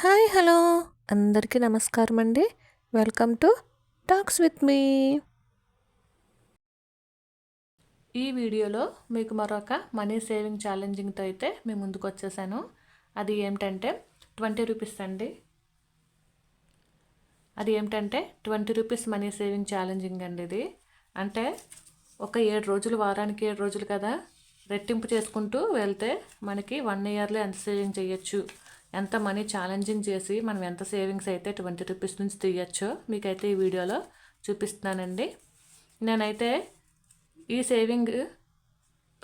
Hi hello. అందరికీ నమస్కారం అండి welcome to talks with me. ఈ వీడియోలో మీకు మరొక మనీ సేవింగ్ ఛాలెంజింగ్తో అయితే మేము ముందుకు వచ్చేసాను. అది ఏమిటంటే ట్వంటీ రూపీస్ అండి. అది ఏమిటంటే twenty rupees money saving challenging అండి ఇది. అంటే ఒక ఏడు రోజులు వారానికి ఏడు రోజులు కదా రెట్టింపు చేసుకుంటూ వెళ్తే మనకి వన్ ఇయర్లో ఎంత సేవింగ్ చేయొచ్చు? ఎంత మనీ ఛాలెంజింగ్ చేసి మనం ఎంత సేవింగ్స్ అయితే ట్వంటీ రూపీస్ నుంచి తీయచ్చో మీకైతే ఈ వీడియోలో చూపిస్తున్నానండి. నేనైతే ఈ సేవింగ్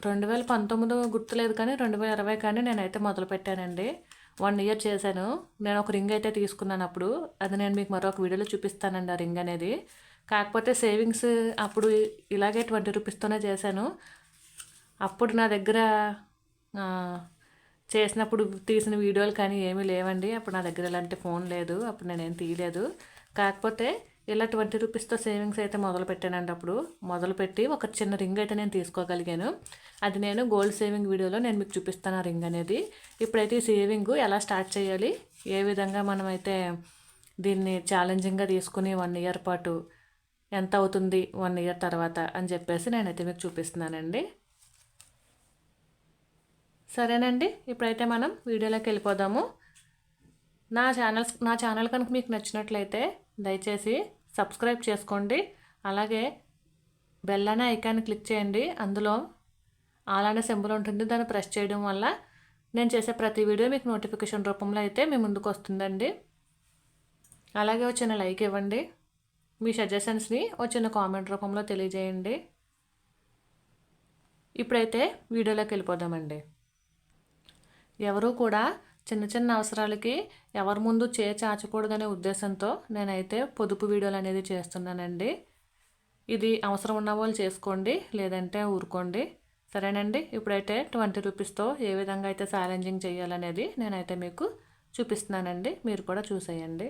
రెండు వేల పంతొమ్మిది గుర్తులేదు కానీ రెండు వేల ఇరవై కానీ నేనైతే మొదలు పెట్టానండి. వన్ ఇయర్ చేశాను. నేను ఒక రింగ్ అయితే తీసుకున్నాను అప్పుడు. అది నేను మీకు మరొక వీడియోలో చూపిస్తానండి ఆ రింగ్ అనేది. కాకపోతే సేవింగ్స్ అప్పుడు ఇలాగే ట్వంటీ రూపీస్తోనే చేశాను. అప్పుడు నా దగ్గర చేసినప్పుడు తీసిన వీడియోలు కానీ ఏమీ లేవండి. అప్పుడు నా దగ్గర ఇలాంటి ఫోన్ లేదు. అప్పుడు నేనేం తీయలేదు. కాకపోతే ఇలా ట్వంటీ రూపీస్తో సేవింగ్స్ అయితే మొదలు పెట్టానండి అప్పుడు. మొదలుపెట్టి ఒక చిన్న రింగ్ అయితే నేను తీసుకోగలిగాను. అది నేను గోల్డ్ సేవింగ్ వీడియోలో నేను మీకు చూపిస్తాను ఆ రింగ్ అనేది. ఇప్పుడైతే ఈ సేవింగ్ ఎలా స్టార్ట్ చేయాలి? ఏ విధంగా మనమైతే దీన్ని ఛాలెంజింగ్గా తీసుకుని వన్ ఇయర్ పాటు ఎంత అవుతుంది? వన్ ఇయర్ తర్వాత అని చెప్పేసి నేనైతే మీకు చూపిస్తున్నానండి. సరేనండి ఇప్పుడైతే మనం వీడియోలోకి వెళ్ళిపోదాము. నా ఛానల్స్ నా ఛానల్ కనుక మీకు నచ్చినట్లయితే దయచేసి సబ్స్క్రైబ్ చేసుకోండి. అలాగే బెల్ అనే ఐకాన్ క్లిక్ చేయండి. అందులో అలానే సింబల్ ఉంటుంది దాన్ని ప్రెస్ చేయడం వల్ల నేను చేసే ప్రతి వీడియో మీకు నోటిఫికేషన్ రూపంలో అయితే మీ ముందుకు వస్తుందండి. అలాగే వచ్చిన లైక్ ఇవ్వండి. మీ సజెషన్స్ని వచ్చిన కామెంట్ రూపంలో తెలియజేయండి. ఇప్పుడైతే వీడియోలోకి వెళ్ళిపోదామండి. ఎవరూ కూడా చిన్న చిన్న అవసరాలకి ఎవరి ముందు చే చాచకూడదనే ఉద్దేశంతో నేనైతే పొదుపు వీడియోలు అనేది చేస్తున్నానండి. ఇది అవసరం ఉన్న వాళ్ళు చేసుకోండి లేదంటే ఊరుకోండి. సరేనండి? ఇప్పుడైతే ట్వంటీ రూపీస్తో ఏ విధంగా అయితే ఛాలెంజింగ్ చేయాలనేది నేనైతే మీకు చూపిస్తున్నానండి. మీరు కూడా చూసేయండి.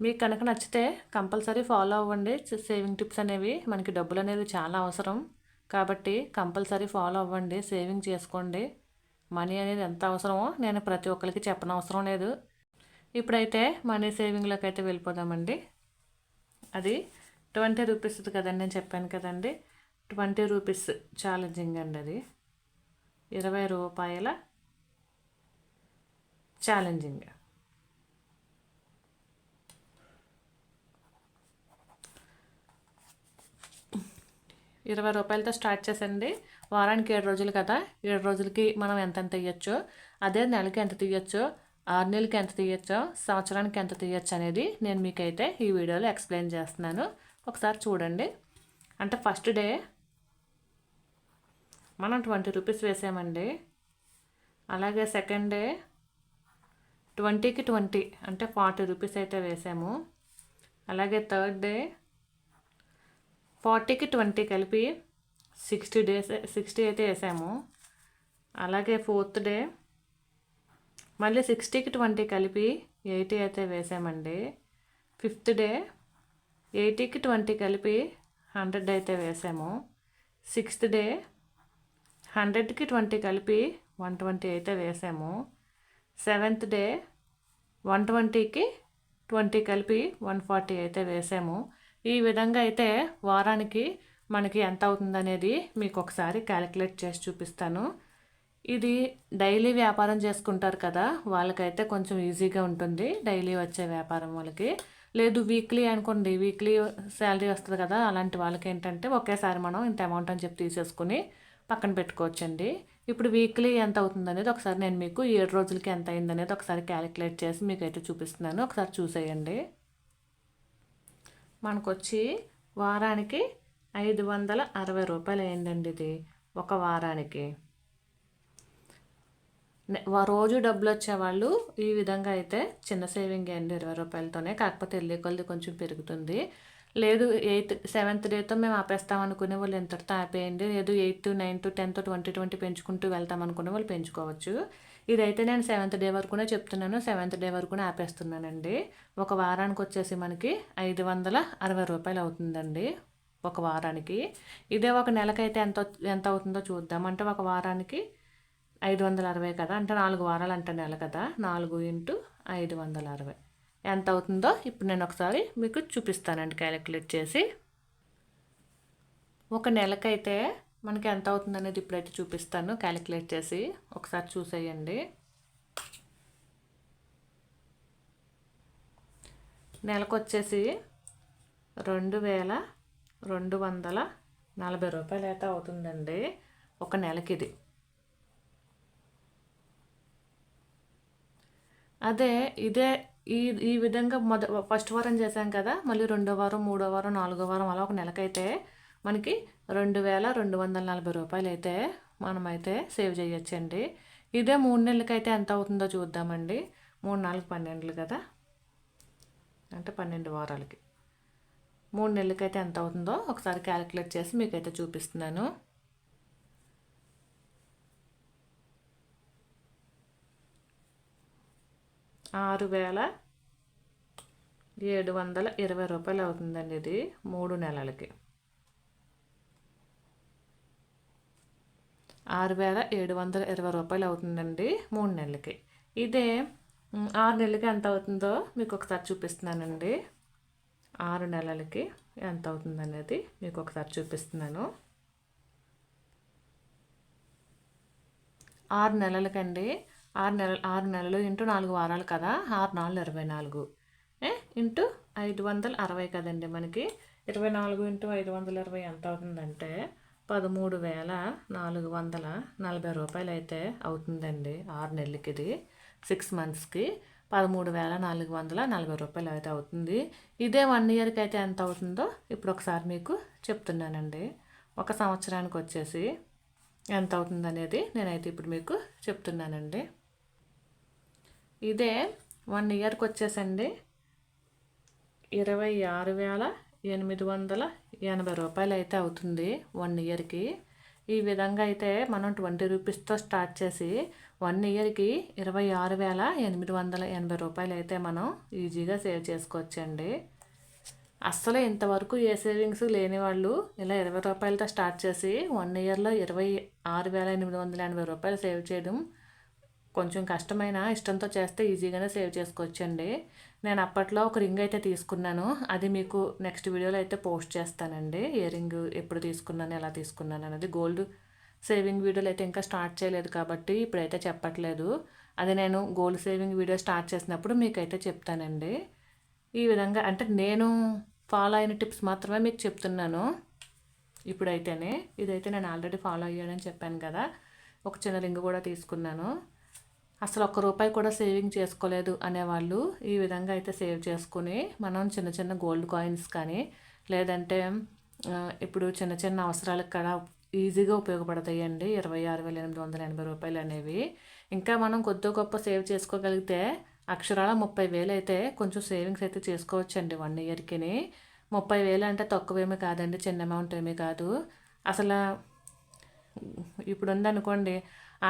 మీకు కనుక నచ్చితే కంపల్సరీ ఫాలో అవ్వండి. సేవింగ్ టిప్స్ అనేవి మనకి డబ్బులు అనేది చాలా అవసరం. కాబట్టి కంపల్సరీ ఫాలో అవ్వండి సేవింగ్ చేసుకోండి. మనీ అనేది ఎంత అవసరమో నేను ప్రతి ఒక్కరికి చెప్పనవసరం లేదు. ఇప్పుడైతే మనీ సేవింగ్లోకి అయితే వెళ్ళిపోదామండి. అది ట్వంటీ రూపీస్ కదండి నేను చెప్పాను కదండి. ట్వంటీ రూపీస్ ఛాలెంజింగ్ అండి అది. ఇరవై రూపాయల ఛాలెంజింగ్. ఇరవై రూపాయలతో స్టార్ట్ చేసండి. వారానికి ఏడు రోజులు కదా? ఏడు రోజులకి మనం ఎంతెంత ఎంత అదే నెలకి ఎంత తీయచ్చో? ఆరు నెలలకి ఎంత తీయచ్చో? సంవత్సరానికి ఎంత తీయచ్చు అనేది నేను మీకైతే ఈ వీడియోలో ఎక్స్ప్లెయిన్ చేస్తున్నాను. ఒకసారి చూడండి. అంటే ఫస్ట్ డే మనం ట్వంటీ రూపీస్ వేసామండి. అలాగే సెకండ్ డే ట్వంటీకి ట్వంటీ అంటే ఫార్టీ రూపీస్ అయితే వేసాము. అలాగే థర్డ్ డే ఫార్టీకి ట్వంటీ కలిపి సిక్స్టీ డేస్ సిక్స్టీ అయితే వేసాము. అలాగే ఫోర్త్ డే మళ్ళీ సిక్స్టీకి ట్వంటీ కలిపి ఎయిటీ అయితే వేసామండి. ఫిఫ్త్ డే ఎయిటీకి ట్వంటీ కలిపి హండ్రెడ్ అయితే వేసాము. సిక్స్త్ డే హండ్రెడ్కి ట్వంటీ కలిపి వన్ ట్వంటీ అయితే వేసాము. సెవెంత్ డే వన్ ట్వంటీకి ట్వంటీ కలిపి వన్ ఫార్టీ అయితే వేసాము. ఈ విధంగా అయితే వారానికి మనకి ఎంత అవుతుంది అనేది మీకు ఒకసారి క్యాలిక్యులేట్ చేసి చూపిస్తాను. ఇది డైలీ వ్యాపారం చేసుకుంటారు కదా వాళ్ళకైతే కొంచెం ఈజీగా ఉంటుంది డైలీ వచ్చే వ్యాపారం వాళ్ళకి. లేదు వీక్లీ అనుకోండి వీక్లీ శాలరీ వస్తుంది కదా అలాంటి వాళ్ళకి ఏంటంటే ఒకేసారి మనం ఇంత అమౌంట్ అని చెప్పి తీసేసుకుని పక్కన పెట్టుకోవచ్చండి. ఇప్పుడు వీక్లీ ఎంత అవుతుంది అనేది ఒకసారి నేను మీకు ఏడు రోజులకి ఎంత అయింది అనేది ఒకసారి క్యాలిక్యులేట్ చేసి మీకు అయితే చూపిస్తున్నాను. ఒకసారి చూసేయండి. మనకొచ్చి వారానికి ఐదు వందల అరవై రూపాయలు అయిందండి ఇది ఒక వారానికి. రోజు డబ్బులు వచ్చేవాళ్ళు ఈ విధంగా అయితే చిన్న సేవింగ్ అండి ఇరవై రూపాయలతోనే. కాకపోతే వెళ్ళే కొలది కొంచెం పెరుగుతుంది. లేదు ఎయిత్ సెవెంత్ డేతో మేము ఆపేస్తాం అనుకునే వాళ్ళు ఎంతటితో ఆపేయండి. లేదు eighth ninth tenth twenty twenty పెంచుకుంటూ వెళ్తాం అనుకునే వాళ్ళు పెంచుకోవచ్చు. ఇదైతే నేను సెవెంత్ డే వరకునే చెప్తున్నాను. సెవెంత్ డే వరకునే ఆపేస్తున్నానండి. ఒక వారానికి వచ్చేసి మనకి ఐదు వందల అరవై రూపాయలు అవుతుందండి. ఒక వారానికి. ఇదే ఒక నెలకైతే ఎంత ఎంత అవుతుందో చూద్దాం. అంటే ఒక వారానికి ఐదు వందల అరవై కదా? అంటే నాలుగు వారాలు అంటే నెల కదా? నాలుగు ఇంటూ ఐదు వందల అరవై. ఎంత అవుతుందో ఇప్పుడు నేను ఒకసారి మీకు చూపిస్తానండి క్యాలిక్యులేట్ చేసి. ఒక నెలకైతే మనకి ఎంత అవుతుంది అనేది ఇప్పుడైతే చూపిస్తాను క్యాలిక్యులేట్ చేసి. ఒకసారి చూసేయండి. నెలకు వచ్చేసి రెండు వేల రెండు వందల నలభై రూపాయలు అయితే అవుతుందండి. ఒక నెలకి ఇది అదే ఇదే ఈ ఈ విధంగా మొద ఫస్ట్ వారం చేశాం కదా మళ్ళీ రెండో వారం మూడో వారం నాలుగో వారం అలా ఒక నెలకైతే మనకి రెండు వేల రెండు వందల నలభై రూపాయలు అయితే మనమైతే సేవ్ చేయొచ్చండి. ఇదే మూడు నెలలకైతే ఎంత అవుతుందో చూద్దామండి. మూడు నాలుగు పన్నెండులు కదా. అంటే పన్నెండు వారాలకి. మూడు నెలలకైతే ఎంత అవుతుందో ఒకసారి క్యాలిక్యులేట్ చేసి మీకైతే చూపిస్తున్నాను. ఆరు వేల ఏడు వందల ఇరవై రూపాయలు అవుతుందండి ఇది మూడు నెలలకి. ఆరు వేల ఏడు వందల ఇరవై రూపాయలు అవుతుందండి మూడు నెలలకి. ఇదే ఆరు నెలలకి ఎంత అవుతుందో మీకు ఒకసారి చూపిస్తున్నానండి. ఆరు నెలలకి ఎంత అవుతుంది అనేది మీకు ఒకసారి చూపిస్తున్నాను. ఆరు నెలలకండి. ఆరు నెలలు ఆరు నెలలు ఇంటూ నాలుగు వారాలు కదా? ఆరు నాలుగు ఇరవై నాలుగు. ఇంటూ ఐదు వందల అరవై కదండి మనకి. ఇరవై నాలుగు ఇంటూ ఐదు వందల ఇరవై ఎంత అవుతుందంటే పదమూడు వేల నాలుగు వందల నలభై రూపాయలు అయితే అవుతుందండి ఆరు నెలలకి ఇది సిక్స్ మంత్స్కి పదమూడు వేల నాలుగు వందల నలభై రూపాయలు అయితే అవుతుంది. ఇదే వన్ ఇయర్కి అయితే ఎంత అవుతుందో ఇప్పుడు ఒకసారి మీకు చెప్తున్నానండి. ఒక సంవత్సరానికి వచ్చేసి ఎంత అవుతుంది అనేది నేనైతే ఇప్పుడు మీకు చెప్తున్నానండి. ఇదే వన్ ఇయర్కి వచ్చేసండి ఇరవై ఆరు వేల ఎనిమిది వందల ఎనభై రూపాయలు అయితే అవుతుంది వన్ ఇయర్కి ఈ విధంగా అయితే మనం ట్వంటీ రూపీస్తో స్టార్ట్ చేసి వన్ ఇయర్కి ఇరవై ఆరు వేల ఎనిమిది వందల ఎనభై రూపాయలు అయితే మనం ఈజీగా సేవ్ చేసుకోవచ్చండి. అస్సలు ఇంతవరకు ఏ సేవింగ్స్ లేని వాళ్ళు ఇలా ఇరవై రూపాయలతో స్టార్ట్ చేసి వన్ ఇయర్లో ఇరవై ఆరు వేల ఎనిమిది వందల ఎనభై రూపాయలు సేవ్ చేయడం కొంచెం కష్టమైన ఇష్టంతో చేస్తే ఈజీగానే సేవ్ చేసుకోవచ్చండి. నేను అప్పట్లో ఒక రింగ్ అయితే తీసుకున్నాను. అది మీకు నెక్స్ట్ వీడియోలో అయితే పోస్ట్ చేస్తానండి. ఏ రింగ్ ఎప్పుడు తీసుకున్నాను ఎలా తీసుకున్నాను అనేది. గోల్డ్ సేవింగ్ వీడియోలు అయితే ఇంకా స్టార్ట్ చేయలేదు కాబట్టి ఇప్పుడైతే చెప్పట్లేదు. అది నేను గోల్డ్ సేవింగ్ వీడియో స్టార్ట్ చేసినప్పుడు మీకైతే చెప్తానండి. ఈ విధంగా అంటే నేను ఫాలో అయిన టిప్స్ మాత్రమే మీకు చెప్తున్నాను. ఇప్పుడైతేనే. ఇదైతే నేను ఆల్రెడీ ఫాలో అయ్యానని చెప్పాను కదా. ఒక చిన్న రింగ్ కూడా తీసుకున్నాను. అసలు ఒక్క రూపాయి కూడా సేవింగ్ చేసుకోలేదు అనేవాళ్ళు ఈ విధంగా అయితే సేవ్ చేసుకుని మనం చిన్న చిన్న గోల్డ్ కాయిన్స్ కానీ లేదంటే ఇప్పుడు చిన్న చిన్న అవసరాలకు కూడా ఈజీగా ఉపయోగపడతాయండి. ఇరవై ఆరు వేల ఎనిమిది వందల ఎనభై రూపాయలు అనేవి. ఇంకా మనం కొద్ది గొప్ప సేవ్ చేసుకోగలిగితే అక్షరాల ముప్పై వేలు అయితే కొంచెం సేవింగ్స్ అయితే చేసుకోవచ్చండి వన్ ఇయర్కి ముప్పై వేలు అంటే తక్కువేమీ కాదండి చిన్న అమౌంట్ ఏమీ కాదు. అసలు ఇప్పుడు ఉందనుకోండి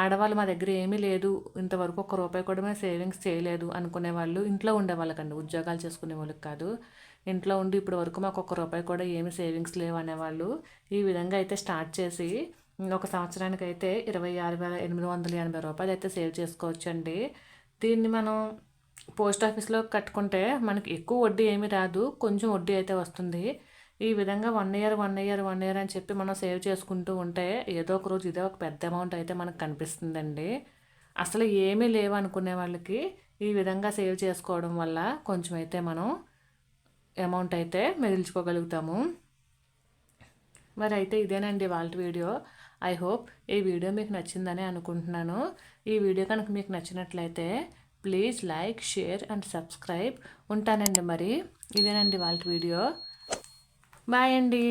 ఆడవాళ్ళు మా దగ్గర ఏమీ లేదు. ఇంతవరకు ఒక్క రూపాయి కూడా మేము సేవింగ్స్ చేయలేదు అనుకునే వాళ్ళు ఇంట్లో ఉండే వాళ్ళకండి. ఉద్యోగాలు చేసుకునే వాళ్ళకి కాదు. ఇంట్లో ఉండి ఇప్పటి వరకు మాకు ఒక్క రూపాయి కూడా ఏమి సేవింగ్స్ లేవు అనేవాళ్ళు ఈ విధంగా అయితే స్టార్ట్ చేసి ఒక సంవత్సరానికి అయితే ఇరవై ఆరు వేల ఎనిమిది వందల ఎనభై రూపాయలు అయితే సేవ్ చేసుకోవచ్చండి. దీన్ని మనం పోస్ట్ ఆఫీస్లో కట్టుకుంటే మనకి ఎక్కువ వడ్డీ ఏమీ రాదు. కొంచెం వడ్డీ అయితే వస్తుంది. ఈ విధంగా one year one year one year అని చెప్పి మనం సేవ్ చేసుకుంటూ ఉంటే ఏదో ఒక రోజు ఇదే ఒక పెద్ద అమౌంట్ అయితే మనకు కనిపిస్తుందండి. అసలు ఏమీ లేవు అనుకునే వాళ్ళకి ఈ విధంగా సేవ్ చేసుకోవడం వల్ల కొంచెం అయితే మనం అమౌంట్ అయితే మిగిల్చుకోగలుగుతాము మరి అయితే ఇదేనండి వాళ్ళ వీడియో. ఐ హోప్ ఈ వీడియో మీకు నచ్చిందని అనుకుంటున్నాను. ఈ వీడియో కనుక మీకు నచ్చినట్లయితే please like share and subscribe ఉంటానండి మరి. ఇదేనండి వాళ్ళ వీడియో. బాయ్ అండి